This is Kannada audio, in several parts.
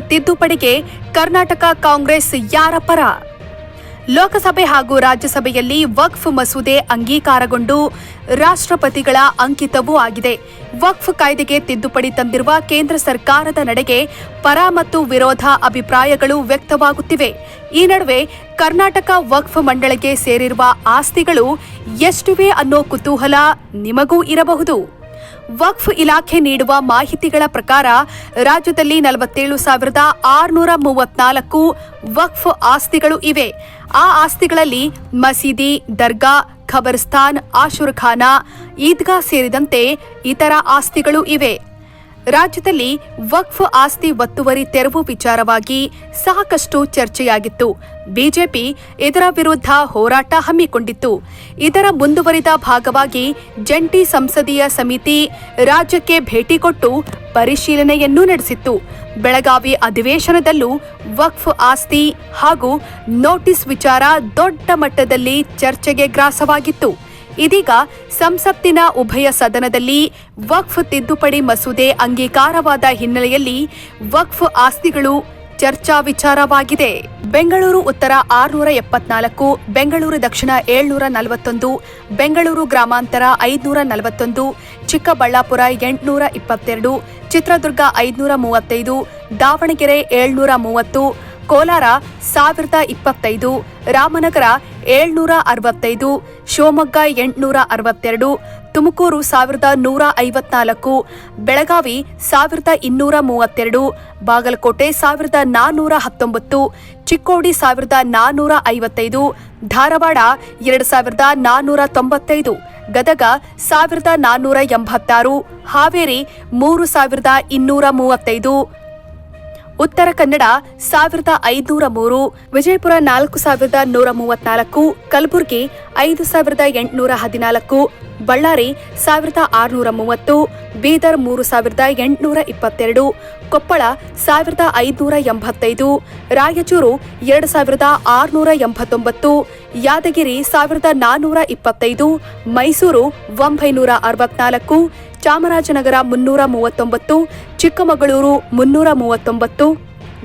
ತಿದ್ದುಪಡಿಗೆ ಕರ್ನಾಟಕ ಕಾಂಗ್ರೆಸ್ ಯಾರ ಪರ? ಲೋಕಸಭೆ ಹಾಗೂ ರಾಜ್ಯಸಭೆಯಲ್ಲಿ ವಕ್ಫ್ ಮಸೂದೆ ಅಂಗೀಕಾರಗೊಂಡು ರಾಷ್ಟ್ರಪತಿಗಳ ಅಂಕಿತವೂ ಆಗಿದೆ. ವಕ್ಫ್ ಕಾಯ್ದೆಗೆ ತಿದ್ದುಪಡಿ ತಂದಿರುವ ಕೇಂದ್ರ ಸರ್ಕಾರದ ನಡೆಗೆ ಪರ ಮತ್ತು ವಿರೋಧ ಅಭಿಪ್ರಾಯಗಳು ವ್ಯಕ್ತವಾಗುತ್ತಿವೆ. ಈ ನಡುವೆ ಕರ್ನಾಟಕ ವಕ್ಫ್ ಮಂಡಳಿಗೆ ಸೇರಿರುವ ಆಸ್ತಿಗಳು ಎಷ್ಟಿವೆ ಅನ್ನೋ ಕುತೂಹಲ ನಿಮಗೂ ಇರಬಹುದು. ವಕ್ಫ್ ಇಲಾಖೆ ನೀಡುವ ಮಾಹಿತಿಗಳ ಪ್ರಕಾರ ರಾಜ್ಯದಲ್ಲಿ ನಲವತ್ತೇಳು ಸಾವಿರದ ಆರುನೂರ ಮೂವತ್ನಾಲ್ಕು ವಕ್ಫ್ ಆಸ್ತಿಗಳು ಇವೆ. ಆ ಆಸ್ತಿಗಳಲ್ಲಿ ಮಸೀದಿ, ದರ್ಗಾ, ಖಬರ್ಸ್ತಾನ್ ಆಶುರ್ಖಾನ ಈದ್ಗಾ ಸೇರಿದಂತೆ ಇತರ ಆಸ್ತಿಗಳು ಇವೆ. ರಾಜ್ಯದಲ್ಲಿ ವಕ್ಫ್ ಆಸ್ತಿ ಒತ್ತುವರಿ ತೆರವು ವಿಚಾರವಾಗಿ ಸಾಕಷ್ಟು ಚರ್ಚೆಯಾಗಿತ್ತು. ಬಿಜೆಪಿ ಇದರ ವಿರುದ್ಧ ಹೋರಾಟ ಹಮ್ಮಿಕೊಂಡಿತ್ತು. ಇದರ ಮುಂದುವರಿದ ಭಾಗವಾಗಿ ಜಂಟಿ ಸಂಸದೀಯ ಸಮಿತಿ ರಾಜ್ಯಕ್ಕೆ ಭೇಟಿ ಕೊಟ್ಟು ಪರಿಶೀಲನೆಯನ್ನೂ ನಡೆಸಿತ್ತು. ಬೆಳಗಾವಿ ಅಧಿವೇಶನದಲ್ಲೂ ವಕ್ಫ್ ಆಸ್ತಿ ಹಾಗೂ ನೋಟಿಸ್ ವಿಚಾರ ದೊಡ್ಡ ಮಟ್ಟದಲ್ಲಿ ಚರ್ಚೆಗೆ ಗ್ರಾಸವಾಗಿತ್ತು. ಇದೀಗ ಸಂಸತ್ತಿನ ಉಭಯ ಸದನದಲ್ಲಿ ವಕ್ಫ್ ತಿದ್ದುಪಡಿ ಮಸೂದೆ ಅಂಗೀಕಾರವಾದ ಹಿನ್ನೆಲೆಯಲ್ಲಿ ವಕ್ಫ್ ಆಸ್ತಿಗಳು ಚರ್ಚಾ ವಿಚಾರವಾಗಿದೆ. ಬೆಂಗಳೂರು ಉತ್ತರ ಆರುನೂರ ಎಪ್ಪತ್ನಾಲ್ಕು, ಬೆಂಗಳೂರು ದಕ್ಷಿಣ ಏಳ್ನೂರ ನಲವತ್ತೊಂದು, ಬೆಂಗಳೂರು ಗ್ರಾಮಾಂತರ ಐದುನೂರ ನಲವತ್ತೊಂದು, ಚಿಕ್ಕಬಳ್ಳಾಪುರ ಎಂಟುನೂರ ಇಪ್ಪತ್ತೆರಡು, ಚಿತ್ರದುರ್ಗ ಐದುನೂರ ಮೂವತ್ತೈದು, ದಾವಣಗೆರೆ ಏಳ್ನೂರ ಮೂವತ್ತು ಕೋಲಾರ ಸಾವಿರದ ಇಪ್ಪತ್ತೈದು, ರಾಮನಗರ ಏಳ್ನೂರ ಅರವತ್ತೈದು, ಶಿವಮೊಗ್ಗ ಎಂಟುನೂರ ಅರವತ್ತೆರಡು, ತುಮಕೂರು ಸಾವಿರದ ನೂರ ಐವತ್ನಾಲ್ಕು, ಬೆಳಗಾವಿ ಸಾವಿರದ ಇನ್ನೂರ ಮೂವತ್ತೆರಡು, ಬಾಗಲಕೋಟೆ ಸಾವಿರದ ನಾನ್ನೂರ ಹತ್ತೊಂಬತ್ತು, ಚಿಕ್ಕೋಡಿ ಸಾವಿರದ ನಾನ್ನೂರ ಐವತ್ತೈದು, ಧಾರವಾಡ ಎರಡು ಸಾವಿರದ ನಾನ್ನೂರ ತೊಂಬತ್ತೈದು, ಗದಗ ಸಾವಿರದ ನಾನ್ನೂರ ಎಂಬತ್ತಾರು, ಹಾವೇರಿ ಮೂರು ಸಾವಿರದ ಇನ್ನೂರ ಮೂವತ್ತೈದು ಉತ್ತರ ಕನ್ನಡ ಸಾವಿರದ ಐದುನೂರ ಮೂರು, ವಿಜಯಪುರ ನಾಲ್ಕು ಸಾವಿರದ ನೂರ ಮೂವತ್ನಾಲ್ಕು, ಕಲಬುರಗಿ ಐದು ಸಾವಿರದ ಎಂಟುನೂರ ಹದಿನಾಲ್ಕು, ಬಳ್ಳಾರಿ ಸಾವಿರದ ಆರುನೂರ ಮೂವತ್ತು, ಬೀದರ್ ಮೂರು ಸಾವಿರದ ಎಂಟುನೂರ ಇಪ್ಪತ್ತೆರಡು ಕೊಪ್ಪಳ ಸಾವಿರದ ಐದುನೂರ ಎಂಬತ್ತೈದು, ರಾಯಚೂರು ಎರಡು ಸಾವಿರದ ಆರುನೂರ ಎಂಬತ್ತೊಂಬತ್ತು, ಯಾದಗಿರಿ ಸಾವಿರದ ನಾನ್ನೂರ ಇಪ್ಪತ್ತೈದು, ಮೈಸೂರು ಒಂಬೈನೂರ ಅರವತ್ನಾಲ್ಕು, ಚಾಮರಾಜನಗರ ಮುನ್ನೂರ ಮೂವತ್ತೊಂಬತ್ತು, ಚಿಕ್ಕಮಗಳೂರು ಮುನ್ನೂರ ಮೂವತ್ತೊಂಬತ್ತು,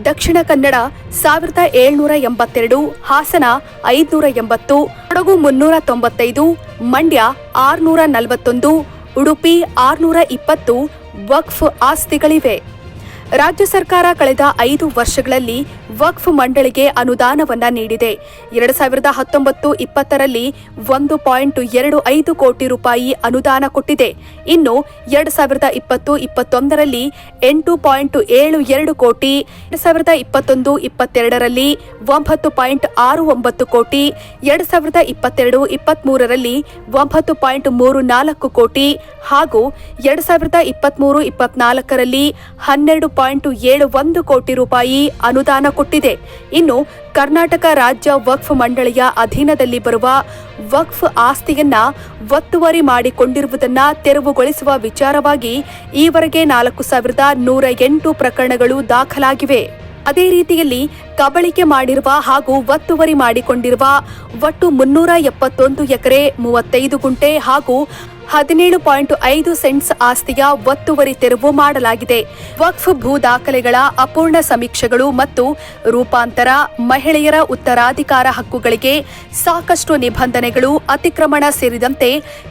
ದಕ್ಷಿಣ ಕನ್ನಡ ಸಾವಿರದ ಏಳ್ನೂರ ಎಂಬತ್ತೆರಡು, ಹಾಸನ ಐದುನೂರ ಎಂಬತ್ತು, ಕೊಡಗು ಮುನ್ನೂರ ತೊಂಬತ್ತೈದು, ಮಂಡ್ಯ ಆರುನೂರ ನಲವತ್ತೊಂದು, ಉಡುಪಿ ಆರುನೂರ ಇಪ್ಪತ್ತು, ವಕ್ಫ್ ಆಸ್ತಿಗಳಿವೆ. ರಾಜ್ಯ ಸರ್ಕಾರ ಕಳೆದ ಐದು ವರ್ಷಗಳಲ್ಲಿ ವಕ್ಫ್ ಮಂಡಳಿಗೆ ಅನುದಾನವನ್ನ ನೀಡಿದೆ. ಎರಡು ಸಾವಿರದ ಹತ್ತೊಂಬತ್ತು ಇಪ್ಪತ್ತರಲ್ಲಿ ಒಂದು ಪಾಯಿಂಟ್ ಎರಡು ಐದು ಕೋಟಿ ರೂಪಾಯಿ ಅನುದಾನ ಕೊಟ್ಟಿದೆ. ಇನ್ನು ಎರಡು ಸಾವಿರದ ಇಪ್ಪತ್ತು ಇಪ್ಪತ್ತೊಂದರಲ್ಲಿ ಎಂಟು ಪಾಯಿಂಟ್ ಏಳು ಎರಡು ಕೋಟಿ, ಎರಡು ಸಾವಿರದ ಇಪ್ಪತ್ತೊಂದು ಇಪ್ಪತ್ತೆರಡರಲ್ಲಿ ಒಂಬತ್ತು ಪಾಯಿಂಟ್ ಆರು ಒಂಬತ್ತು ಕೋಟಿ, ಎರಡು ಸಾವಿರದ ಇಪ್ಪತ್ತೆರಡು ಇಪ್ಪತ್ಮೂರರಲ್ಲಿ ಒಂಬತ್ತು ಪಾಯಿಂಟ್ ಮೂರು ನಾಲ್ಕು ಕೋಟಿ ಹಾಗೂ ಎರಡು ಸಾವಿರದ ಇಪ್ಪತ್ತ್ಮೂರು ಇಪ್ಪತ್ನಾಲ್ಕರಲ್ಲಿ ಹನ್ನೆರಡು ಪಾಯಿಂಟ್ ಏಳು ಒಂದು ಕೋಟಿ ರೂಪಾಯಿ ಅನುದಾನ ಕೊಟ್ಟಿದೆ ಇನ್ನು ಕರ್ನಾಟಕ ರಾಜ್ಯ ವಕ್ಫ್ ಮಂಡಳಿಯ ಅಧೀನದಲ್ಲಿ ಬರುವ ವಕ್ಫ್ ಆಸ್ತಿಯನ್ನ ಒತ್ತುವರಿ ಮಾಡಿಕೊಂಡಿರುವುದನ್ನ ತೆರವುಗೊಳಿಸುವ ವಿಚಾರವಾಗಿ ಈವರೆಗೆ ನಾಲ್ಕು ಸಾವಿರದ ನೂರ ಎಂಟು ಪ್ರಕರಣಗಳು ದಾಖಲಾಗಿವೆ. ಅದೇ ರೀತಿಯಲ್ಲಿ ಕಬಳಿಕೆ ಮಾಡಿರುವ ಹಾಗೂ ಒತ್ತುವರಿ ಮಾಡಿಕೊಂಡಿರುವ ಒಟ್ಟು ಮುನ್ನೂರ ಎಪ್ಪತ್ತೊಂದು ಎಕರೆ, ಮೂವತ್ತೈದು ಗುಂಟೆ ಹಾಗೂ ಹದಿನೇಳು ಪಾಯಿಂಟ್ ಐದು ಸೆಂಟ್ಸ್ ಆಸ್ತಿಯ ಒತ್ತುವರಿ ತೆರವು ಮಾಡಲಾಗಿದೆ. ವಕ್ಫ್ ಭೂ ದಾಖಲೆಗಳ ಅಪೂರ್ಣ ಸಮೀಕ್ಷೆಗಳು ಮತ್ತು ರೂಪಾಂತರ ಮಹಿಳೆಯರ ಉತ್ತರಾಧಿಕಾರ ಹಕ್ಕುಗಳಿಗೆ ಸಾಕಷ್ಟು ನಿಬಂಧನೆಗಳು ಅತಿಕ್ರಮಣ ಸೇರಿದಂತೆ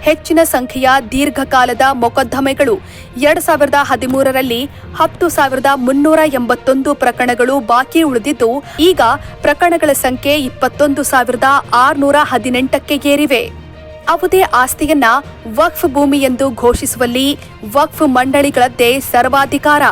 ಹೆಚ್ಚಿನ ಸಂಖ್ಯೆಯ ದೀರ್ಘಕಾಲದ ಮೊಕದ್ದಮೆಗಳು. ಎರಡ್ ಸಾವಿರದ ಹದಿಮೂರರಲ್ಲಿ ಹತ್ತು ಸಾವಿರದ ಮುನ್ನೂರ ಎಂಬತ್ತೊಂದು ಪ್ರಕರಣಗಳು ಬಾಕಿ ಉಳಿದಿದ್ದು, ಈಗ ಪ್ರಕರಣಗಳ ಸಂಖ್ಯೆ ಇಪ್ಪತ್ತೊಂದು ಸಾವಿರದ ಆರುನೂರ ಹದಿನೆಂಟಕ್ಕೆ ಏರಿವೆ. ಯಾವುದೇ ಆಸ್ತಿಯನ್ನ ವಕ್ಫ್ ಭೂಮಿ ಎಂದು ಘೋಷಿಸುವಲ್ಲಿ ವಕ್ಫ್ ಮಂಡಳಿಗಳದ್ದೇ ಸರ್ವಾಧಿಕಾರ.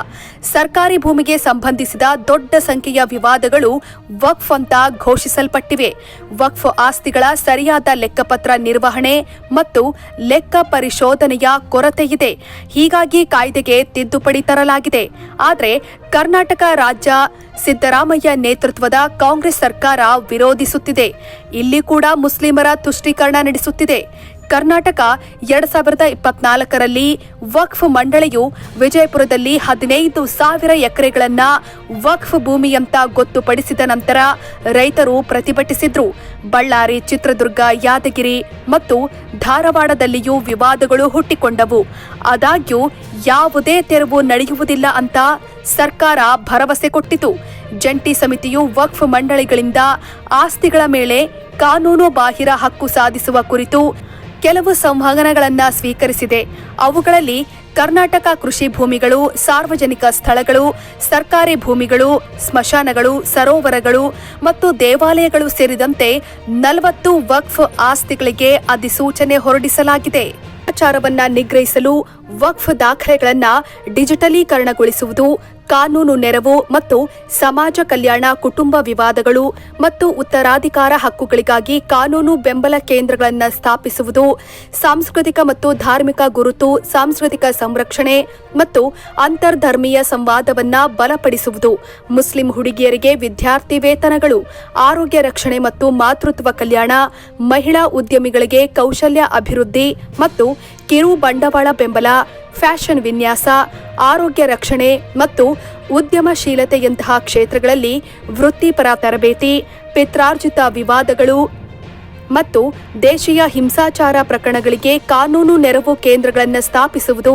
ಸರ್ಕಾರಿ ಭೂಮಿಗೆ ಸಂಬಂಧಿಸಿದ ದೊಡ್ಡ ಸಂಖ್ಯೆಯ ವಿವಾದಗಳು ವಕ್ಫ್ ಅಂತ ಘೋಷಿಸಲ್ಪಟ್ಟಿವೆ. ವಕ್ಫ್ ಆಸ್ತಿಗಳ ಸರಿಯಾದ ಲೆಕ್ಕಪತ್ರ ನಿರ್ವಹಣೆ ಮತ್ತು ಲೆಕ್ಕ ಪರಿಶೋಧನೆಯ ಕೊರತೆಯಿದೆ ಹೀಗಾಗಿ ಕಾಯ್ದೆಗೆ ತಿದ್ದುಪಡಿ ತರಲಾಗಿದೆ. ಆದರೆ ಕರ್ನಾಟಕ ರಾಜ್ಯ ಸಿದ್ದರಾಮಯ್ಯ ನೇತೃತ್ವದ ಕಾಂಗ್ರೆಸ್ ಸರ್ಕಾರ ವಿರೋಧಿಸುತ್ತಿದೆ. ಇಲ್ಲಿ ಕೂಡ ಮುಸ್ಲಿಮರ ತುಷ್ಟೀಕರಣ ನಡೆಸುತ್ತಿದೆ. ಕರ್ನಾಟಕ ಎರಡ್ ಸಾವಿರದ ಇಪ್ಪತ್ನಾಲ್ಕರಲ್ಲಿ ವಕ್ಫ್ ಮಂಡಳಿಯು ವಿಜಯಪುರದಲ್ಲಿ ಹದಿನೈದು ಸಾವಿರ ಎಕರೆಗಳನ್ನ ವಕ್ಫ್ ಭೂಮಿಯಂತ ಗೊತ್ತುಪಡಿಸಿದ ನಂತರ ರೈತರು ಪ್ರತಿಭಟಿಸಿದ್ರು. ಬಳ್ಳಾರಿ, ಚಿತ್ರದುರ್ಗ, ಯಾದಗಿರಿ ಮತ್ತು ಧಾರವಾಡದಲ್ಲಿಯೂ ವಿವಾದಗಳು ಹುಟ್ಟಿಕೊಂಡವು. ಆದಾಗ್ಯೂ ಯಾವುದೇ ತೆರವು ನಡೆಯುವುದಿಲ್ಲ ಅಂತ ಸರ್ಕಾರ ಭರವಸೆ ಕೊಟ್ಟಿತು. ಜಂಟಿ ಸಮಿತಿಯು ವಕ್ಫ್ ಮಂಡಳಿಗಳಿಂದ ಆಸ್ತಿಗಳ ಮೇಲೆ ಕಾನೂನು ಬಾಹಿರ ಹಕ್ಕು ಸಾಧಿಸುವ ಕುರಿತು ಕೆಲವು ಸಂವಹನಗಳನ್ನು ಸ್ವೀಕರಿಸಿದೆ. ಅವುಗಳಲ್ಲಿ ಕರ್ನಾಟಕ ಕೃಷಿ ಭೂಮಿಗಳು, ಸಾರ್ವಜನಿಕ ಸ್ಥಳಗಳು, ಸರ್ಕಾರಿ ಭೂಮಿಗಳು, ಸ್ಮಶಾನಗಳು, ಸರೋವರಗಳು ಮತ್ತು ದೇವಾಲಯಗಳು ಸೇರಿದಂತೆ ನಲವತ್ತು ವಕ್ಫ್ ಆಸ್ತಿಗಳಿಗೆ ಅಧಿಸೂಚನೆ ಹೊರಡಿಸಲಾಗಿದೆ. ಭ್ರಷ್ಟಾಚಾರವನ್ನ ನಿಗ್ರಹಿಸಲು ವಕ್ಫ್ ದಾಖಲೆಗಳನ್ನು ಡಿಜಿಟಲೀಕರಣಗೊಳಿಸುವುದು ಕಾನೂನು ನೆರವು ಮತ್ತು ಸಮಾಜ ಕಲ್ಯಾಣ, ಕುಟುಂಬ ವಿವಾದಗಳು ಮತ್ತು ಉತ್ತರಾಧಿಕಾರ ಹಕ್ಕುಗಳಿಗಾಗಿ ಕಾನೂನು ಬೆಂಬಲ ಕೇಂದ್ರಗಳನ್ನು ಸ್ಥಾಪಿಸುವುದು, ಸಾಂಸ್ಕೃತಿಕ ಮತ್ತು ಧಾರ್ಮಿಕ ಗುರುತು, ಸಾಂಸ್ಕೃತಿಕ ಸಂರಕ್ಷಣೆ ಮತ್ತು ಅಂತರ್ಧರ್ಮೀಯ ಸಂವಾದವನ್ನ ಬಲಪಡಿಸುವುದು, ಮುಸ್ಲಿಂ ಹುಡುಗಿಯರಿಗೆ ವಿದ್ಯಾರ್ಥಿ ವೇತನಗಳು ಆರೋಗ್ಯ ರಕ್ಷಣೆ ಮತ್ತು ಮಾತೃತ್ವ ಕಲ್ಯಾಣ, ಮಹಿಳಾ ಉದ್ಯಮಿಗಳಿಗೆ ಕೌಶಲ್ಯ ಅಭಿವೃದ್ಧಿ ಮತ್ತು ಕಿರು ಬಂಡವಾಳ ಬೆಂಬಲ, ಫ್ಯಾಷನ್ ವಿನ್ಯಾಸ, ಆರೋಗ್ಯ ರಕ್ಷಣೆ ಮತ್ತು ಉದ್ಯಮಶೀಲತೆಯಂತಹ ಕ್ಷೇತ್ರಗಳಲ್ಲಿ ವೃತ್ತಿಪರ ತರಬೇತಿ, ಪಿತ್ರಾರ್ಜಿತ ವಿವಾದಗಳು ಮತ್ತು ದೇಶೀಯ ಹಿಂಸಾಚಾರ ಪ್ರಕರಣಗಳಿಗೆ ಕಾನೂನು ನೆರವು ಕೇಂದ್ರಗಳನ್ನು ಸ್ಥಾಪಿಸುವುದು,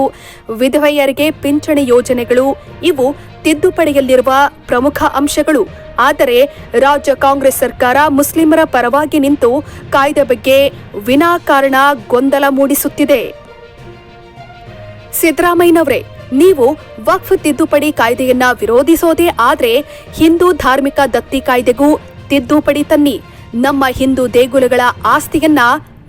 ವಿಧವೆಯರಿಗೆ ಪಿಂಚಣಿ ಯೋಜನೆಗಳು ಇವು ತಿದ್ದುಪಡಿಯಲ್ಲಿರುವ ಪ್ರಮುಖ ಅಂಶಗಳು. ಆದರೆ ರಾಜ್ಯ ಕಾಂಗ್ರೆಸ್ ಸರ್ಕಾರ ಮುಸ್ಲಿಮರ ಪರವಾಗಿ ನಿಂತು ಕಾಯ್ದೆ ಬಗ್ಗೆ ವಿನಾಕಾರಣ ಗೊಂದಲ ಮೂಡಿಸುತ್ತಿದೆ. ಸಿದ್ದರಾಮಯ್ಯನವರೇ, ನೀವು ವಕ್ಫ್ ತಿದ್ದುಪಡಿ ಕಾಯ್ದೆಯನ್ನ ವಿರೋಧಿಸೋದೇ ಆದ್ರೆ ಹಿಂದೂ ಧಾರ್ಮಿಕ ದತ್ತಿ ಕಾಯ್ದೆಗೂ ತಿದ್ದುಪಡಿ ತನ್ನಿ. ನಮ್ಮ ಹಿಂದೂ ದೇಗುಲಗಳ ಆಸ್ತಿಯನ್ನ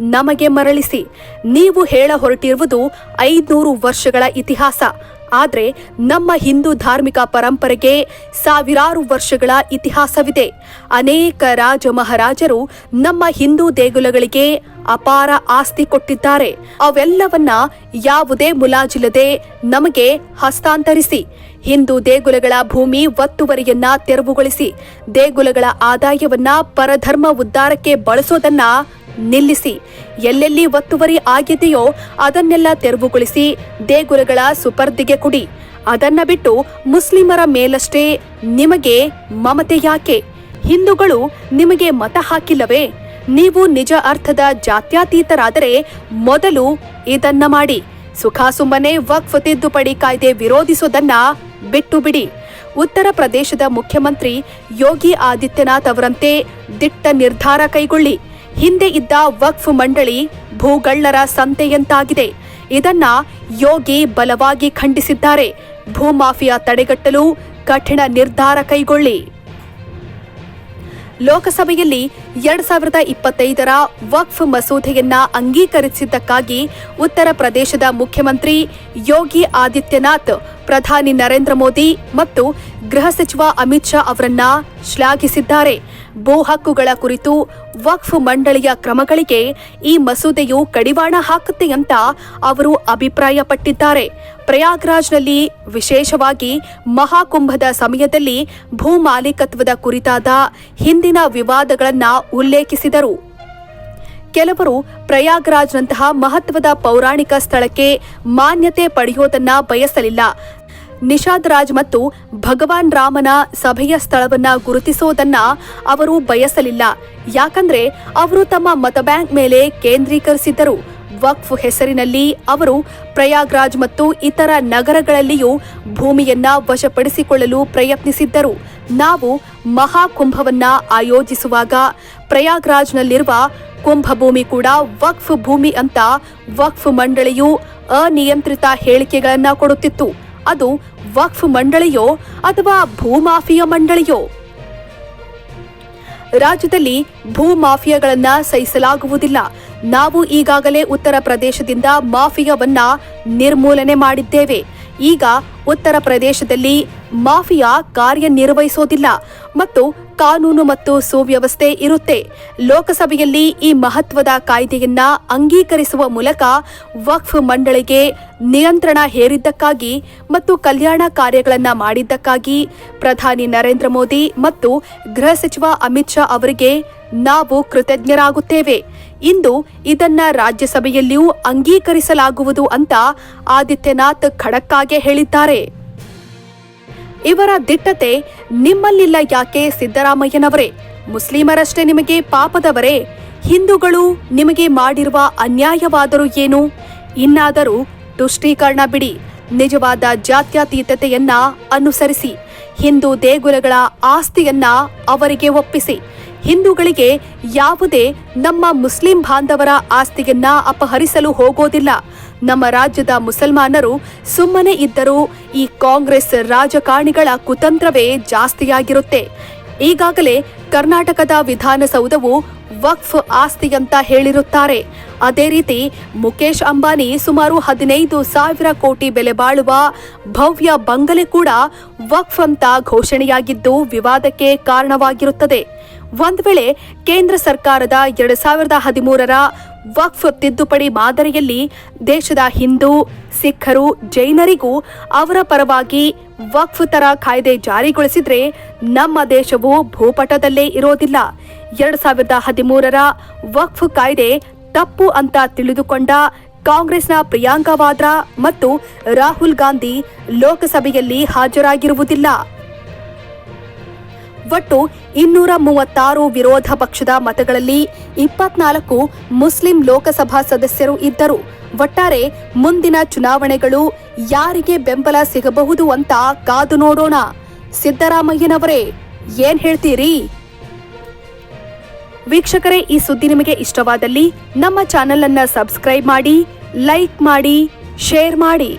ನಮಗೆ ಮರಳಿಸಿ. ನೀವು ಹೇಳ ಹೊರಟಿರುವುದು ಐದ್ನೂರು ವರ್ಷಗಳ ಇತಿಹಾಸ. ಆದ್ರೆ ನಮ್ಮ ಹಿಂದೂ ಧಾರ್ಮಿಕ ಪರಂಪರೆಗೆ ಸಾವಿರಾರು ವರ್ಷಗಳ ಇತಿಹಾಸವಿದೆ. ಅನೇಕ ರಾಜ ಮಹಾರಾಜರು ನಮ್ಮ ಹಿಂದೂ ದೇಗುಲಗಳಿಗೆ ಅಪಾರ ಆಸ್ತಿ ಕೊಟ್ಟಿದ್ದಾರೆ. ಅವೆಲ್ಲವನ್ನ ಯಾವುದೇ ಮುಲಾಜಿಲ್ಲದೆ ನಮಗೆ ಹಸ್ತಾಂತರಿಸಿ, ಹಿಂದೂ ದೇಗುಲಗಳ ಭೂಮಿ ಒತ್ತುವರಿಯನ್ನ ತೆರವುಗೊಳಿಸಿ, ದೇಗುಲಗಳ ಆದಾಯವನ್ನ ಪರಧರ್ಮ ಉದ್ಧಾರಕ್ಕೆ ಬಳಸೋದನ್ನ ನಿಲ್ಲಿಸಿ. ಎಲ್ಲೆಲ್ಲಿ ಒತ್ತುವರಿ ಆಗಿದೆಯೋ ಅದನ್ನೆಲ್ಲ ತೆರವುಗೊಳಿಸಿ ದೇಗುಲಗಳ ಸುಪರ್ದಿಗೆ ಕೊಡಿ. ಅದನ್ನ ಬಿಟ್ಟು ಮುಸ್ಲಿಮರ ಮೇಲಷ್ಟೇ ನಿಮಗೆ ಮಮತೆ ಯಾಕೆ? ಹಿಂದೂಗಳು ನಿಮಗೆ ಮತ ಹಾಕಿಲ್ಲವೇ? ನೀವು ನಿಜ ಅರ್ಥದ ಜಾತ್ಯತೀತರಾದರೆ ಮೊದಲು ಇದನ್ನ ಮಾಡಿ. ಸುಖಾಸುಮ್ಮನೆ ವಕ್ಫ್ ತಿದ್ದುಪಡಿ ಕಾಯ್ದೆ ವಿರೋಧಿಸುವುದನ್ನ ಬಿಟ್ಟು ಬಿಡಿ ಉತ್ತರ ಪ್ರದೇಶದ ಮುಖ್ಯಮಂತ್ರಿ ಯೋಗಿ ಆದಿತ್ಯನಾಥ್ ಅವರಂತೆ ದಿಟ್ಟ ನಿರ್ಧಾರ ಕೈಗೊಳ್ಳಿ. ಹಿಂದೆ ಇದ್ದ ವಕ್ಫ್ ಮಂಡಳಿ ಭೂಗಳ್ಳರ ಸಂತೆಯಂತಾಗಿದೆ. ಇದನ್ನ ಯೋಗಿ ಬಲವಾಗಿ ಖಂಡಿಸಿದ್ದಾರೆ. ಭೂಮಾಫಿಯಾ ತಡೆಗಟ್ಟಲು ಕಠಿಣ ನಿರ್ಧಾರ ಕೈಗೊಳ್ಳಿ. ಲೋಕಸಭೆಯಲ್ಲಿ ಎರಡ್ ಸಾವಿರದ ಇಪ್ಪತ್ತೈದರ ವಕ್ಫ್ ಮಸೂದೆಯನ್ನ ಅಂಗೀಕರಿಸಿದ್ದಕ್ಕಾಗಿ ಉತ್ತರ ಪ್ರದೇಶದ ಮುಖ್ಯಮಂತ್ರಿ ಯೋಗಿ ಆದಿತ್ಯನಾಥ್, ಪ್ರಧಾನಿ ನರೇಂದ್ರ ಮೋದಿ ಮತ್ತು ಗೃಹ ಸಚಿವ ಅಮಿತ್ ಶಾ ಅವರನ್ನ ಶ್ಲಾಘಿಸಿದ್ದಾರೆ. ಭೂ ಹಕ್ಕುಗಳ ಕುರಿತು ವಕ್ಫ್ ಮಂಡಳಿಯ ಕ್ರಮಗಳಿಗೆ ಈ ಮಸೂದೆಯು ಕಡಿವಾಣ ಹಾಕುತ್ತೆ ಅಂತ ಅವರು ಅಭಿಪ್ರಾಯಪಟ್ಟಿದ್ದಾರೆ. ಪ್ರಯಾಗ್ರಾಜ್ನಲ್ಲಿ ವಿಶೇಷವಾಗಿ ಮಹಾಕುಂಭದ ಸಮಯದಲ್ಲಿ ಭೂ ಮಾಲೀಕತ್ವದ ಕುರಿತಾದ ಹಿಂದಿನ ವಿವಾದಗಳನ್ನು ಉಲ್ಲೇಖಿಸಿದರು. ಕೆಲವರು ಪ್ರಯಾಗ್ರಾಜ್ನಂತಹ ಮಹತ್ವದ ಪೌರಾಣಿಕ ಸ್ಥಳಕ್ಕೆ ಮಾನ್ಯತೆ ಪಡೆಯೋದನ್ನ ಬಯಸಲಿಲ್ಲ. ನಿಷಾದ್ ರಾಜ್ ಮತ್ತು ಭಗವಾನ್ ರಾಮನ ಸಭೆಯ ಸ್ಥಳವನ್ನ ಗುರುತಿಸೋದನ್ನ ಅವರು ಬಯಸಲಿಲ್ಲ. ಯಾಕಂದ್ರೆ ಅವರು ತಮ್ಮ ಮತಬ್ಯಾಂಕ್ ಮೇಲೆ ಕೇಂದ್ರೀಕರಿಸಿದ್ದರು. ವಕ್ಫ್ ಹೆಸರಿನಲ್ಲಿ ಅವರು ಪ್ರಯಾಗ್ರಾಜ್ ಮತ್ತು ಇತರ ನಗರಗಳಲ್ಲಿಯೂ ಭೂಮಿಯನ್ನ ವಶಪಡಿಸಿಕೊಳ್ಳಲು ಪ್ರಯತ್ನಿಸಿದ್ದರು. ನಾವು ಮಹಾಕುಂಭವನ್ನ ಆಯೋಜಿಸುವಾಗ ಪ್ರಯಾಗ್ರಾಜ್ನಲ್ಲಿರುವ ಕುಂಭಭೂಮಿ ಕೂಡ ವಕ್ಫ್ ಭೂಮಿ ಅಂತ ವಕ್ಫ್ ಮಂಡಳಿಯು ಅನಿಯಂತ್ರಿತ ಹೇಳಿಕೆಗಳನ್ನ ಕೊಡುತ್ತಿತ್ತು. ಅದು ವಕ್ಫ್ ಮಂಡಳಿಯೋ ಅಥವಾ ಭೂಮಾಫಿಯಾ ಮಂಡಳಿಯೋ? ರಾಜ್ಯದಲ್ಲಿ ಭೂ ಮಾಫಿಯಾಗಳನ್ನ ಸಹಿಸಲಾಗುವುದಿಲ್ಲ. ನಾವು ಈಗಾಗಲೇ ಉತ್ತರ ಪ್ರದೇಶದಿಂದ ಮಾಫಿಯಾವನ್ನ ನಿರ್ಮೂಲನೆ ಮಾಡಿದ್ದೇವೆ. ಈಗ ಉತ್ತರ ಪ್ರದೇಶದಲ್ಲಿ ಮಾಫಿಯಾ ಕಾರ್ಯನಿರ್ವಹಿಸೋದಿಲ್ಲ ಮತ್ತು ಕಾನೂನು ಮತ್ತು ಸುವ್ಯವಸ್ಥೆ ಇರುತ್ತೆ. ಲೋಕಸಭೆಯಲ್ಲಿ ಈ ಮಹತ್ವದ ಕಾಯ್ದೆಯನ್ನ ಅಂಗೀಕರಿಸುವ ಮೂಲಕ ವಕ್ಫ್ ಮಂಡಳಿಗೆ ನಿಯಂತ್ರಣ ಹೇರಿದ್ದಕ್ಕಾಗಿ ಮತ್ತು ಕಲ್ಯಾಣ ಕಾರ್ಯಗಳನ್ನು ಮಾಡಿದ್ದಕ್ಕಾಗಿ ಪ್ರಧಾನಿ ನರೇಂದ್ರ ಮೋದಿ ಮತ್ತು ಗೃಹ ಸಚಿವ ಅಮಿತ್ ಶಾ ಅವರಿಗೆ ನಾವು ಕೃತಜ್ಞರಾಗುತ್ತೇವೆ. ಇಂದು ಇದನ್ನ ರಾಜ್ಯಸಭೆಯಲ್ಲಿಯೂ ಅಂಗೀಕರಿಸಲಾಗುವುದು ಅಂತ ಆದಿತ್ಯನಾಥ್ ಖಡಕ್ಕಾಗೆ ಹೇಳಿದ್ದಾರೆ. ಇವರ ದಿಟ್ಟತೆ ನಿಮ್ಮಲ್ಲಿಲ್ಲ ಯಾಕೆ ಸಿದ್ದರಾಮಯ್ಯನವರೇ? ಮುಸ್ಲಿಮರಷ್ಟೇ ನಿಮಗೆ ಪಾಪದವರೇ? ಹಿಂದೂಗಳು ನಿಮಗೆ ಮಾಡಿರುವ ಅನ್ಯಾಯವಾದರೂ ಏನು? ಇನ್ನಾದರೂ ತುಷ್ಟೀಕರಣ ಬಿಡಿ. ನಿಜವಾದ ಜಾತ್ಯತೀತತೆಯನ್ನ ಅನುಸರಿಸಿ. ಹಿಂದೂ ದೇಗುಲಗಳ ಆಸ್ತಿಯನ್ನ ಅವರಿಗೆ ಒಪ್ಪಿಸಿ. ಹಿಂದೂಗಳಿಗೆ ಯಾವುದೇ ನಮ್ಮ ಮುಸ್ಲಿಂ ಬಾಂಧವರ ಆಸ್ತಿಯನ್ನ ಅಪಹರಿಸಲು ಹೋಗೋದಿಲ್ಲ. ನಮ್ಮ ರಾಜ್ಯದ ಮುಸಲ್ಮಾನರು ಸುಮ್ಮನೆ ಇದ್ದರೂ ಈ ಕಾಂಗ್ರೆಸ್ ರಾಜಕಾರಣಿಗಳ ಕುತಂತ್ರವೇ ಜಾಸ್ತಿಯಾಗಿರುತ್ತೆ. ಈಗಾಗಲೇ ಕರ್ನಾಟಕದ ವಿಧಾನಸೌಧವು ವಕ್ಫ್ ಆಸ್ತಿ ಅಂತ ಹೇಳಿರುತ್ತಾರೆ. ಅದೇ ರೀತಿ ಮುಕೇಶ್ ಅಂಬಾನಿ ಸುಮಾರು ಹದಿನೈದು ಸಾವಿರ ಕೋಟಿ ಬೆಲೆ ಬಾಳುವ ಭವ್ಯ ಬಂಗಲೆ ಕೂಡ ವಕ್ಫ್ ಅಂತ ಘೋಷಣೆಯಾಗಿದ್ದು ವಿವಾದಕ್ಕೆ ಕಾರಣವಾಗಿರುತ್ತದೆ. ಒಂದ್ ವೇಳೆ ಕೇಂದ್ರ ಸರ್ಕಾರದ ಎರಡು ಸಾವಿರದ ಹದಿಮೂರರ ವಕ್ಫ್ ತಿದ್ದುಪಡಿ ಮಾದರಿಯಲ್ಲಿ ದೇಶದ ಹಿಂದೂ, ಸಿಖ್ಖರು, ಜೈನರಿಗೂ ಅವರ ಪರವಾಗಿ ವಕ್ಫ್ ತರ ಕಾಯ್ದೆ ಜಾರಿಗೊಳಿಸಿದ್ರೆ ನಮ್ಮ ದೇಶವು ಭೂಪಟದಲ್ಲೇ ಇರೋದಿಲ್ಲ. ಎರಡು ಸಾವಿರದ ಹದಿಮೂರರ ವಕ್ಫ್ ಕಾಯ್ದೆ ತಪ್ಪು ಅಂತ ತಿಳಿದುಕೊಂಡ ಕಾಂಗ್ರೆಸ್ನ ಪ್ರಿಯಾಂಕಾ ವಾದ್ರಾ ಮತ್ತು ರಾಹುಲ್ ಗಾಂಧಿ ಲೋಕಸಭೆಯಲ್ಲಿ ಹಾಜರಾಗಿರುವುದಿಲ್ಲ. ಒಟ್ಟು ಇನ್ನೂರ ಮೂವತ್ತಾರು ವಿರೋಧ ಪಕ್ಷದ ಮತಗಳಲ್ಲಿ ಇಪ್ಪತ್ನಾಲ್ಕು ಮುಸ್ಲಿಂ ಲೋಕಸಭಾ ಸದಸ್ಯರು ಇದ್ದರು. ಒಟ್ಟಾರೆ ಮುಂದಿನ ಚುನಾವಣೆಗಳು ಯಾರಿಗೆ ಬೆಂಬಲ ಸಿಗಬಹುದು ಅಂತ ಕಾದು ನೋಡೋಣ. ಸಿದ್ದರಾಮಯ್ಯನವರೇ, ಏನ್ ಹೇಳ್ತೀರಿ? ವೀಕ್ಷಕರೇ, ಈ ಸುದ್ದಿ ನಿಮಗೆ ಇಷ್ಟವಾದಲ್ಲಿ ನಮ್ಮ ಚಾನೆಲ್ ಅನ್ನ ಸಬ್ಸ್ಕ್ರೈಬ್ ಮಾಡಿ, ಲೈಕ್ ಮಾಡಿ, ಶೇರ್ ಮಾಡಿ.